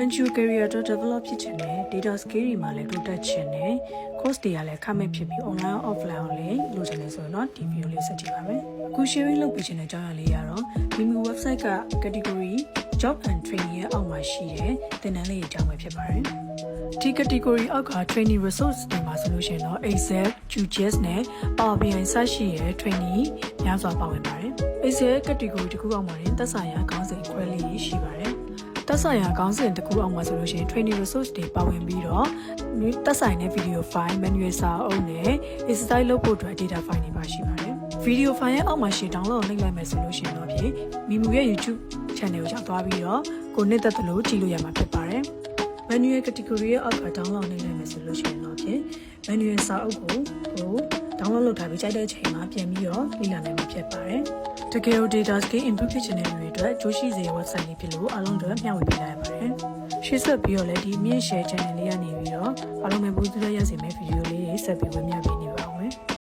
Venture career တော့ develop ဖြစ်ချင်တယ် data skill တွေမှာလည်းတိုးတက်ချင်တယ် course တွေကလည်းခမဲ့ဖြစ်ပြီး online offline ကိုလည်းလိုချင်တယ်ဆိုတော့ဒီ video လေးဆက်ကြည့်ပါမယ်အခု sharing လုပ်ပေးချင်တဲ့အကြောင်းအရာလေးကတော့မိမိ website က category job and training ရဲ့အောက်မှာရှိတဲ့သင်တန်းလေးတွေအကြောင်းပဲဖြစ်ပါတယ်ဒီ category အောက်က training resource တွေမှာဆိုလို့ရှိရင်တော့ Excel, QGIS နဲ့ Power BI စရှိတဲ့ training များစွာပါဝင်ပါတယ် Excel category တစ်ခုအောက်မှာတင်သက်ဆိုင်ရာခေါင်းစဉ်ခွဲလေးရှိပါတယ် သက်ဆိုင်ရာခေါင်းစဉ်တစ်ခုအောက်မှာဆိုလို့ရှိရင် training resource တွေပါဝင်ပြီးတော့သက်ဆိုင်တဲ့ video file manual စာအုပ်နဲ့ exercise လုပ်ဖို့အတွက် data file တွေပါရှိပါတယ် video file ရဲ့အောက်မှာရှိ download လုပ်လိုက်မယ်ဆိုလို့ရှိရင်တော့ဖြင့်မိမူရဲ့ YouTube channel ကိုရောက်သွားပြီးတော့ကိုနှစ်သက်သလိုကြည့်လို့ရမှာဖြစ်ပါတယ် manual category ရဲ့အောက်က download လုပ်လိုက်မယ်ဆိုလို့ရှိရင်တော့ဖြင့် manual စာအုပ်ကိုကို download လုပ်ထားပြီးကြိုက်တဲ့အချိန်မှာပြန်ပြီးတော့လေ့လာနိုင်မှာဖြစ်ပါတယ်တကယ်လို့ data skill improve ဖြစ်တဲ့လူတွေအတွက်ကြိုးရှိစေ website လေးဖြစ်လို့အားလုံးတို့မျှဝေပေးလိုက်ရပါတယ်ရှေ့ဆက်ပြီးတော့လည်းဒီမြင့် share channel လေးကနေပြီးတော့အားလုံးပဲဘူးသူရရစေမယ့် video လေးဆက်ပြီးဝေမျှပေးနေ